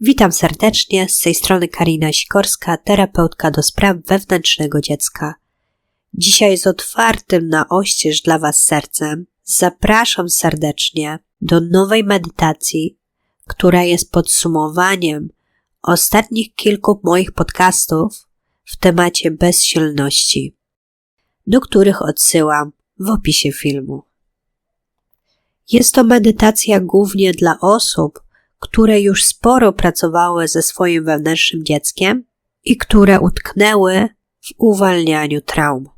Witam serdecznie, z tej strony Karina Sikorska, terapeutka do spraw wewnętrznego dziecka. Dzisiaj z otwartym na oścież dla Was sercem zapraszam serdecznie do nowej medytacji, która jest podsumowaniem ostatnich kilku moich podcastów w temacie bezsilności, do których odsyłam w opisie filmu. Jest to medytacja głównie dla osób, które już sporo pracowały ze swoim wewnętrznym dzieckiem i które utknęły w uwalnianiu traum.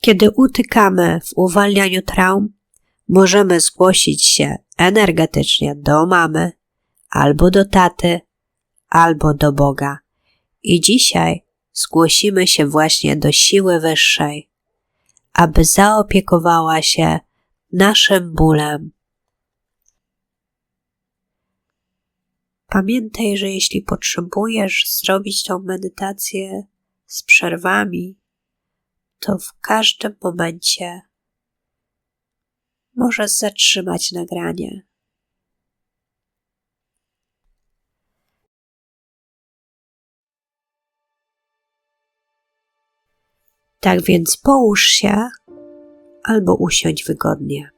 Kiedy utykamy w uwalnianiu traum, możemy zgłosić się energetycznie do mamy, albo do taty, albo do Boga. I dzisiaj zgłosimy się właśnie do siły wyższej, aby zaopiekowała się naszym bólem. Pamiętaj, że jeśli potrzebujesz zrobić tą medytację z przerwami, to w każdym momencie możesz zatrzymać nagranie. Tak więc połóż się albo usiądź wygodnie.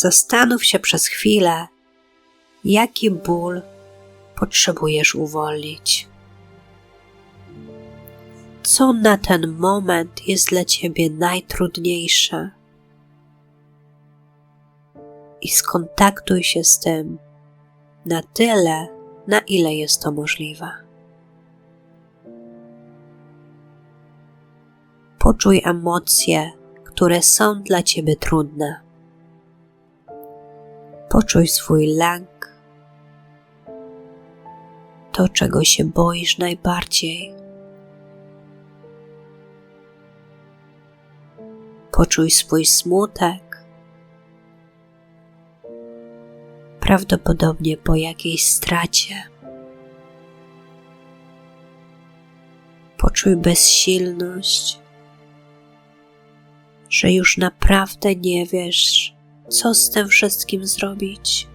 Zastanów się przez chwilę, jaki ból potrzebujesz uwolnić. Co na ten moment jest dla ciebie najtrudniejsze? I skontaktuj się z tym na tyle, na ile jest to możliwe. Poczuj emocje, które są dla ciebie trudne Poczuj swój lęk, to czego się boisz najbardziej. Poczuj swój smutek, prawdopodobnie po jakiejś stracie. Poczuj bezsilność, że już naprawdę nie wiesz, co z tym wszystkim zrobić.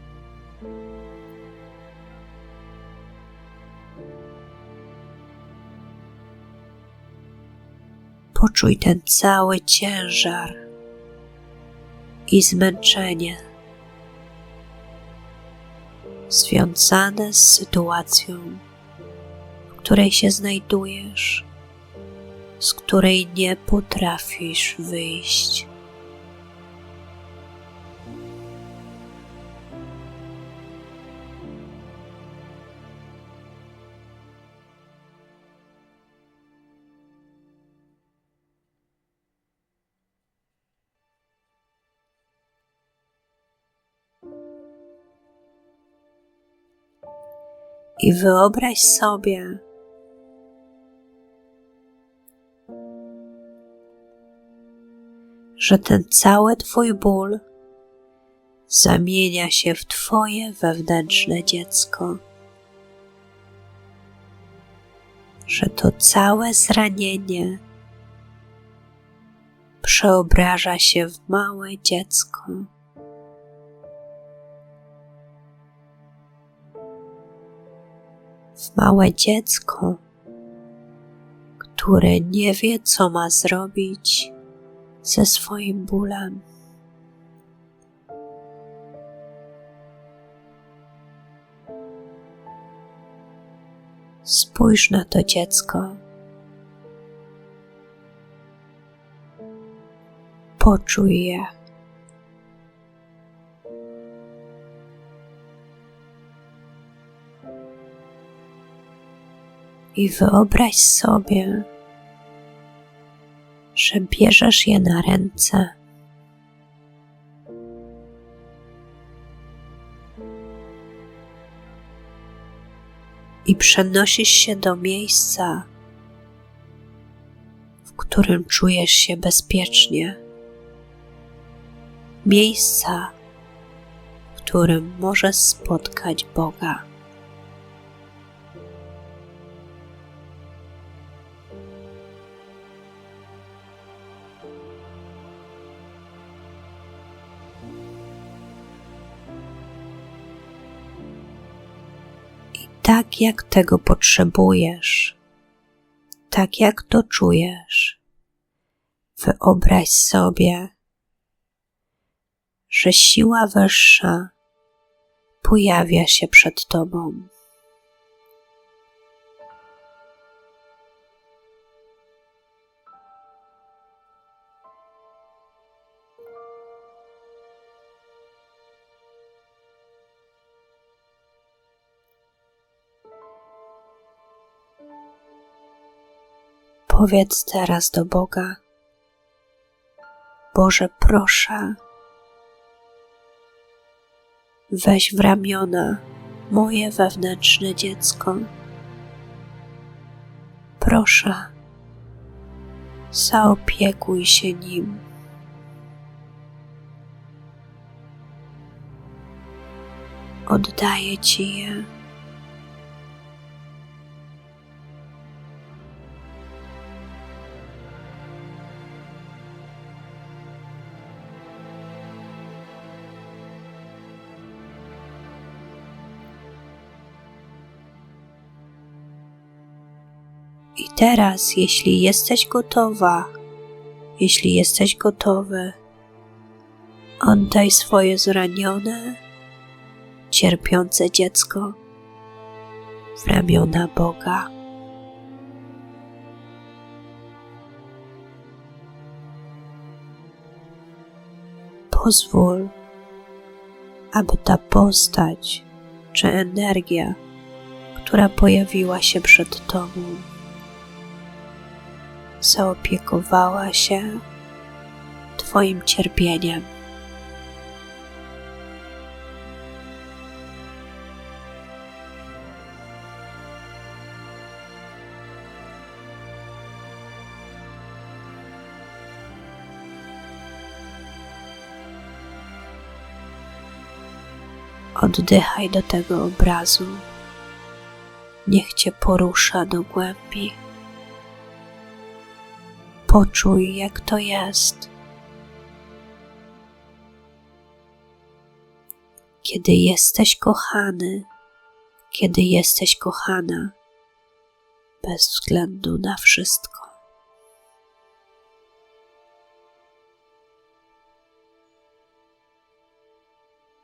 Poczuj ten cały ciężar i zmęczenie związane z sytuacją, w której się znajdujesz, z której nie potrafisz wyjść. I wyobraź sobie, że ten cały Twój ból zamienia się w Twoje wewnętrzne dziecko. Że to całe zranienie przeobraża się w małe dziecko. Małe dziecko, które nie wie, co ma zrobić ze swoim bólem. Spójrz na to dziecko. Poczuj je. I wyobraź sobie, że bierzesz je na ręce. I przenosisz się do miejsca, w którym czujesz się bezpiecznie. Miejsca, w którym możesz spotkać Boga. Tak, jak tego potrzebujesz, tak jak to czujesz. Wyobraź sobie, że siła wyższa pojawia się przed Tobą. Powiedz teraz do Boga: Boże, proszę, weź w ramiona moje wewnętrzne dziecko. Proszę, zaopiekuj się nim. Oddaję Ci je. I teraz, jeśli jesteś gotowa, jeśli jesteś gotowy, oddaj swoje zranione, cierpiące dziecko w ramiona Boga. Pozwól, aby ta postać czy energia, która pojawiła się przed Tobą, zaopiekowała się Twoim cierpieniem. Oddychaj do tego obrazu. Niech cię porusza do głębi. Poczuj, jak to jest. Kiedy jesteś kochany, kiedy jesteś kochana, bez względu na wszystko.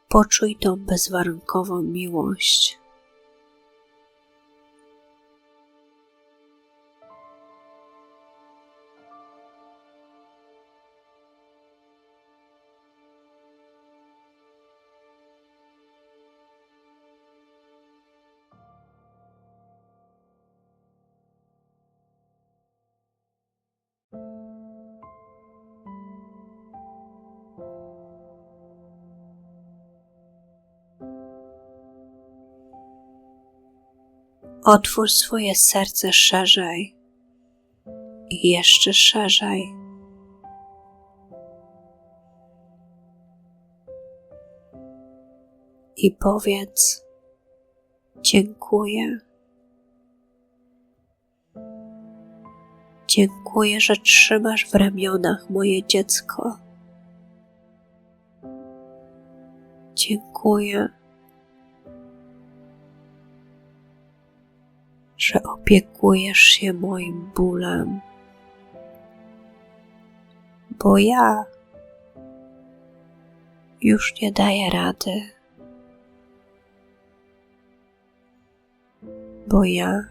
Poczuj tą bezwarunkową miłość. Otwórz swoje serce szerzej i jeszcze szerzej. I powiedz: Dziękuję. Dziękuję, że trzymasz w ramionach moje dziecko. Dziękuję że opiekujesz się moim bólem, bo ja już nie daję rady, bo ja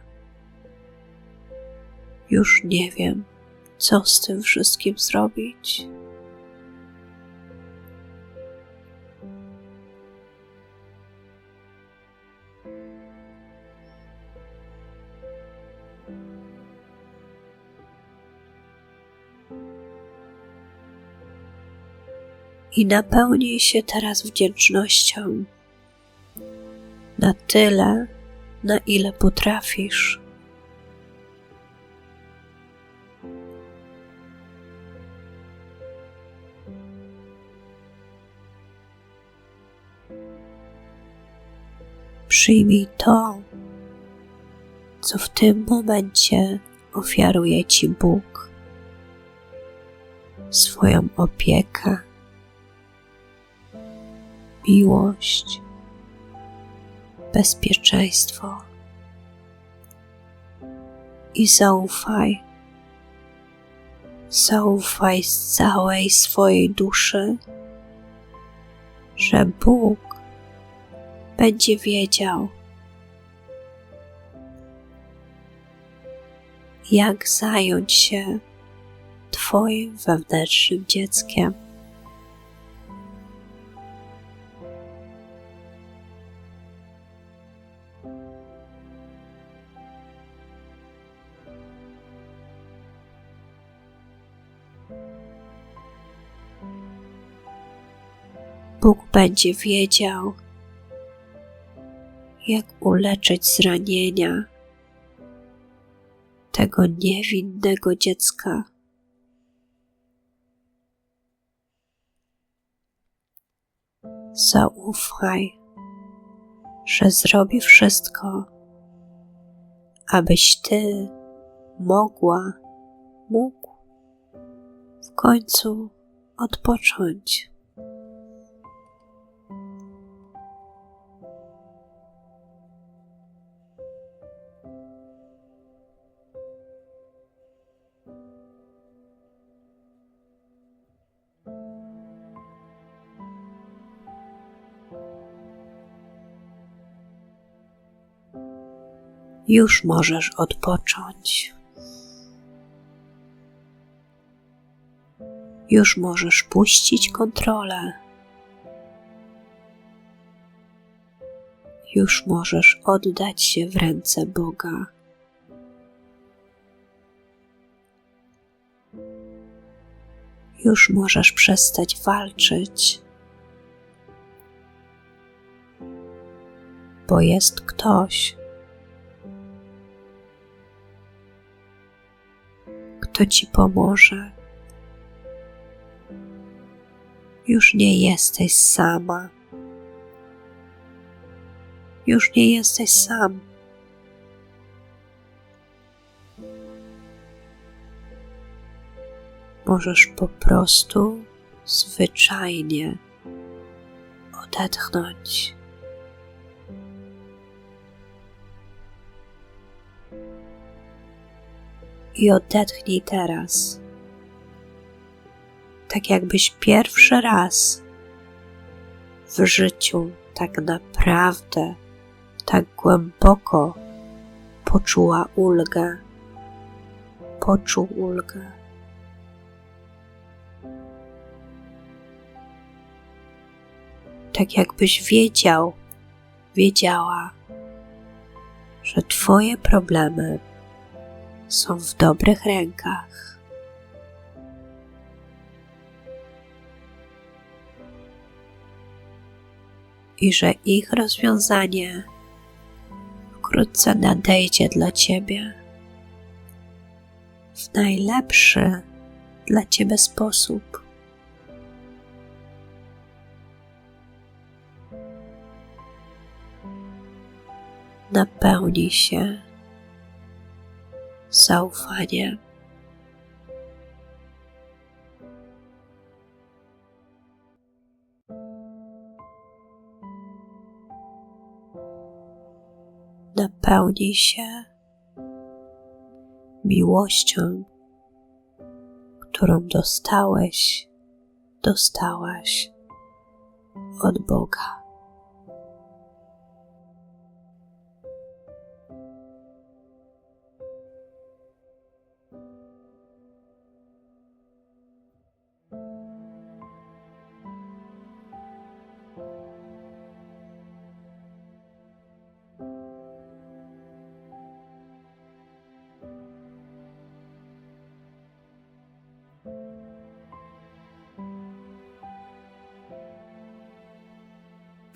już nie wiem, co z tym wszystkim zrobić. I napełnij się teraz wdzięcznością. Na tyle, na ile potrafisz. Przyjmij to, co w tym momencie ofiaruje Ci Bóg, swoją opiekę miłość, bezpieczeństwo. i zaufaj. Zaufaj z całej swojej duszy, że Bóg będzie wiedział, jak zająć się Twoim wewnętrznym dzieckiem. Bóg będzie wiedział, jak uleczyć zranienia tego niewinnego dziecka. Zaufaj, że zrobi wszystko, abyś ty mogła, mógł w końcu odpocząć. Już możesz odpocząć. Już możesz puścić kontrolę. Już możesz oddać się w ręce Boga. Już możesz przestać walczyć, bo jest ktoś, kto ci pomoże. Już nie jesteś sama. Już nie jesteś sam. Możesz po prostu zwyczajnie odetchnąć. I odetchnij teraz. Tak jakbyś pierwszy raz w życiu tak naprawdę, tak głęboko poczuła ulgę, poczuł ulgę. Tak jakbyś wiedział, wiedziała, że Twoje problemy są w dobrych rękach. I że ich rozwiązanie wkrótce nadejdzie dla Ciebie w najlepszy dla Ciebie sposób. Napełni się zaufanie. Napełnij się miłością, którą dostałeś, dostałaś od Boga.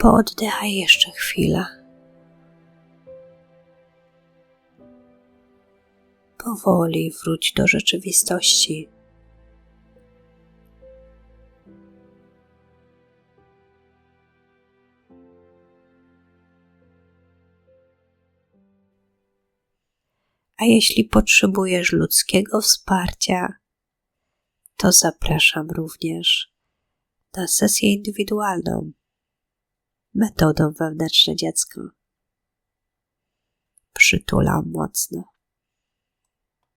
Pooddychaj jeszcze chwilę. Powoli wróć do rzeczywistości. A jeśli potrzebujesz ludzkiego wsparcia, to zapraszam również na sesję indywidualną metodą wewnętrzne dziecko. Przytulam mocno.